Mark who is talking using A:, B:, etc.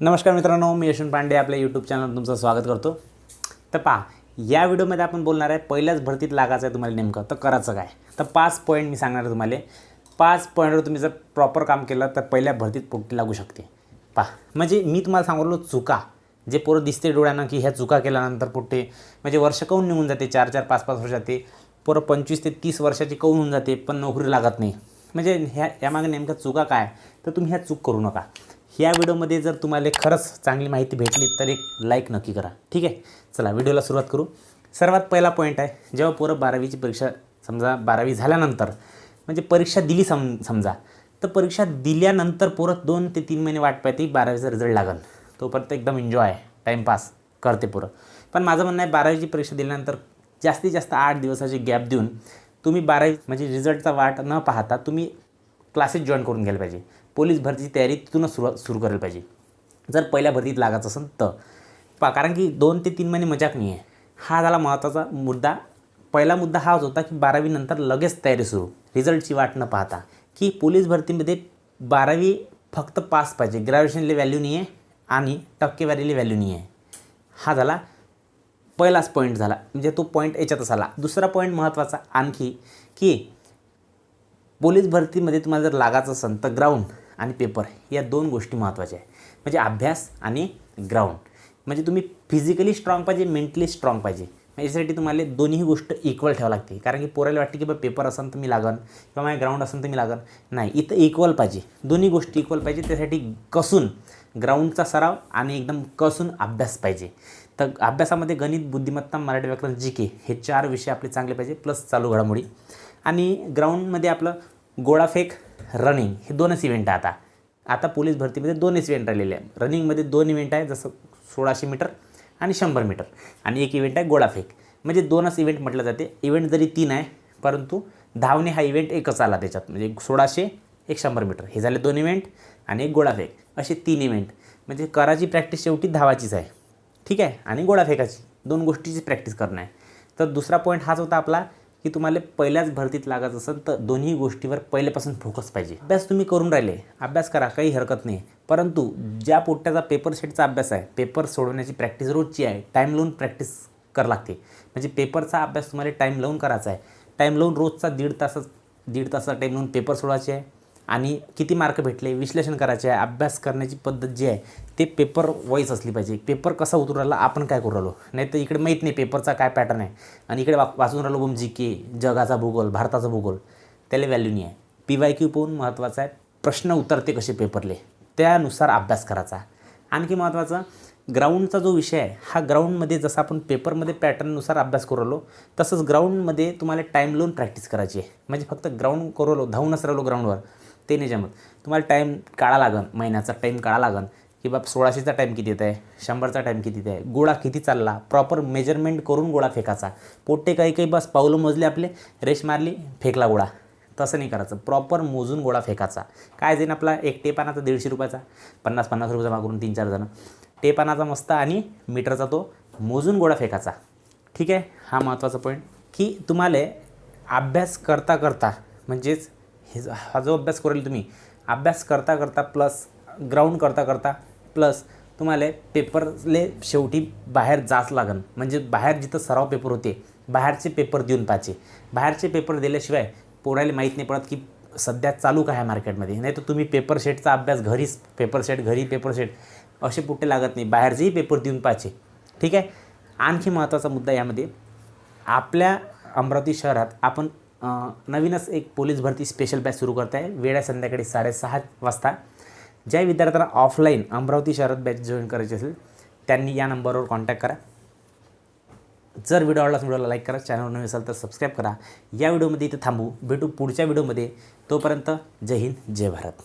A: नमस्कार मित्रांनो मी यशवंत पांडे आपल्या यूट्यूब चॅनल तुमचं स्वागत करतो. तर पहा या व्हिडिओमध्ये आपण बोलणार आहे पहिल्याच भरतीत लागायचं आहे तुम्हाला नेमकं. तर करायचं काय? तर पाच पॉईंट मी सांगणार आहे तुम्हाला. पाच पॉईंटवर तुम्ही जर प्रॉपर काम केलं तर पहिल्या भरतीत पोटी लागू शकते. पहा म्हणजे मी तुम्हाला सांगलो चुका. जे पोरं दिसते डोळ्यानं की ह्या चुका केल्यानंतर पुढे म्हणजे वर्ष काऊन निघून जाते? चार चार पाच पाच वर्ष जाते पोरं पंचवीस ते तीस वर्षाची काऊन होऊन जाते? पण नोकरी लागत नाही. म्हणजे ह्या यामागे नेमकं चुका काय? तर तुम्ही ह्या चूक करू नका. ह्या व्हिडिओमध्ये जर तुम्हाला खरंच चांगली माहिती भेटली तर एक लाईक नक्की करा. ठीक आहे? चला व्हिडिओला सुरुवात करू. सर्वात पहिला पॉईंट आहे जेव्हा पोरं बारावीची परीक्षा समजा बारावी झाल्यानंतर म्हणजे परीक्षा दिली सम समजा तर परीक्षा दिल्यानंतर पोरं दोन ते तीन महिने वाट पाहते बारावीचा रिझल्ट लागेल. तोपर्यंत एकदम एन्जॉय आहे टाईमपास करते पोरं. पण माझं म्हणणं आहे बारावीची परीक्षा दिल्यानंतर जास्तीत जास्त आठ दिवसाची गॅप देऊन तुम्ही बारावी म्हणजे रिझल्टचा वाट न पाहता तुम्ही क्लासेस जॉईन करून घ्यायला पाहिजे. पोलीस भरतीची तयारी तिथूनच सुरू सुरू करायला पाहिजे. जर पहिल्या भरतीत लागायचं असेल तर. पा कारण की दोन ते तीन महिने मजाक नाही आहे हा झाला महत्त्वाचा मुद्दा. पहिला मुद्दा हाच होता की बारावीनंतर लगेच तयारी सुरू. रिझल्टची वाट न पाहता. की पोलीस भरतीमध्ये बारावी फक्त पास पाहिजे. ग्रॅज्युएशनला व्हॅल्यू नाही आहे आणि टक्केवारीला व्हॅल्यू नाही आहे हा झाला. पहिलाच पॉईंट झाला. म्हणजे तो पॉईंट याच्यातच आला. दुसरा पॉईंट महत्त्वाचा आणखी की पोलीस भरतीमध्ये तुम्हाला जर लागायचं असेल तर ग्राउंड आणि पेपर या दोन गोष्टी महत्त्वाच्या आहे म्हणजे अभ्यास आणि ग्राउंड. म्हणजे तुम्ही फिजिकली स्ट्रॉंग पाहिजे मेंटली स्ट्रॉंग पाहिजे. याच्यासाठी तुम्हाला दोन्ही गोष्ट इक्वल ठेवावं लागते. कारण की पोराला वाटते की बा पेपर असेल तर मी लागन किंवा माझ्या ग्राउंड असेल तर मी लागन. नाही इथं इक्वल पाहिजे. दोन्ही गोष्टी इक्वल पाहिजे. त्यासाठी कसून ग्राउंडचा सराव आणि एकदम कसून अभ्यास पाहिजे. तर अभ्यासामध्ये गणित बुद्धिमत्ता मराठी व्याकरण जी के हे चार विषय आपले चांगले पाहिजे प्लस चालू घडामोडी. आणि ग्राउंडमध्ये आपलं गोळाफेक रनिंग हे दोनच इव्हेंट आहे आता. आता पोलीस भरतीमध्ये दोनच इव्हेंट राहिलेले आहे रनिंगमध्ये दोन इव्हेंट आहे जसं सोळाशे मीटर आणि शंभर मीटर आणि एक इव्हेंट आहे गोळाफेक म्हणजे दोनच इव्हेंट म्हटलं जाते. इव्हेंट जरी तीन आहे परंतु धावणे हा इव्हेंट एकच आला त्याच्यात. म्हणजे सोळाशे एक शंभर मीटर हे झाले दोन इव्हेंट आणि एक गोळाफेक असे तीन इव्हेंट म्हणजे कराची प्रॅक्टिस शेवटी धावाचीच आहे. ठीक आहे? आणि गोळाफेकाची दोन गोष्टीची प्रॅक्टिस करणं आहे. तर दुसरा पॉईंट हाच होता आपला की तुम्हाला पहिल्याच भरतीत लागायचं असेल तर दोन्ही गोष्टीवर पहिल्यापासून फोकस पाहिजे. अभ्यास तुम्ही करून राहिले अभ्यास करा काही हरकत नाही. परंतु ज्या पोट्ट्याचा पेपर सेटचा अभ्यास आहे पेपर सोडवण्याची प्रॅक्टिस रोजची आहे टाईम लावून प्रॅक्टिस करावं लागते. म्हणजे पेपरचा अभ्यास तुम्हाला टाईम लावून करायचा आहे. टाईम लावून रोजचा दीड तास दीड तासाचा टाईम लावून पेपर सोडवायचे आहे. आणि किती मार्क भेटले विश्लेषण करायचे आहे अभ्यास करण्याची पद्धत जी आहे ते पेपर वाईज असली पाहिजे. पेपर कसा उतरू राहिला आपण काय करू राहिलो? नाही तर इकडे माहीत नाही पेपरचा काय पॅटर्न आहे. आणि इकडे वा वाचून राहिलो बोम जी के जगाचा भूगोल भारताचा भूगोल. त्याला व्हॅल्यू नाही आहे. पी वाय क्यू पाहून महत्त्वाचा आहे प्रश्न उतरते कसे पेपरले त्यानुसार अभ्यास करायचा. आणखी महत्त्वाचं ग्राउंडचा जो विषय आहे हा ग्राउंडमध्ये जसं आपण पेपरमध्ये पॅटर्ननुसार अभ्यास करू राहिलो तसंच ग्राउंडमध्ये तुम्हाला टाईम लावून प्रॅक्टिस करायची आहे. म्हणजे फक्त ग्राउंड करू राहिलो धावूनच राहिलो ग्राउंडवर ते नाही जमत. तुम्हाला टाईम काढा लागन महिन्याचा टाईम काढा लागन. की बा सोळाशेचा टाईम किती येत आहे शंभरचा टाईम किती येत आहे गोळा किती चालला? प्रॉपर मेजरमेंट करून गोळा फेकायचा. पोट्टे काही काही बस पावलं मोजले आपले रेश मारली फेकला गोळा. तसं नाही करायचं. प्रॉपर मोजून गोळा फेकायचा. काय जाईन आपला एक टेपानाचा दीडशे रुपयाचा? पन्नास पन्नास रुपये जमा करून तीन चार जणं. टेपानाचा मस्त आणि मीटरचा तो मोजून गोळा फेकायचा. ठीक आहे? हा महत्त्वाचा पॉईंट की तुम्हाला अभ्यास करता करता म्हणजेच हे जो- हा जो अभ्यास करेल तुम्ही अभ्यास करता करता प्लस ग्राउंड करता करता प्लस तुम्हाला पेपरले शेवटी बाहेर जाच लागन. म्हणजे बाहेर जिथं सराव पेपर होते बाहेरचे पेपर देऊन पाहिजे बाहेरचे पेपर दिल्याशिवाय पोरायला माहीत नाही पडत की सध्या चालू काय आहे मार्केटमध्ये. नाही तर तुम्ही पेपर सेटचा अभ्यास घरीच पेपर सेट घरी पेपर सेट असे पुट्टे लागत नाही. बाहेरचेही पेपर देऊन पाहिजे ठीक आहे? आणखी महत्त्वाचा मुद्दा यामध्ये आपल्या अमरावती शहरात आपण नवीनच एक पोलीस भरती स्पेशल बॅच सुरू करत आहे वेळ आहे संध्याकाळी साडेसहा वाजता. ज्या विद्यार्थ्यांना ऑफलाईन अमरावती शहरात बॅच जॉईन करायची असेल त्यांनी या नंबरवर कॉन्टॅक्ट करा. जर व्हिडिओ आवडला व्हिडिओला लाईक करा. चॅनलवर नवीन असाल तर सबस्क्राईब करा. या व्हिडिओमध्ये इथं थांबू. भेटू पुढच्या व्हिडिओमध्ये तोपर्यंत जय हिंद जय भारत.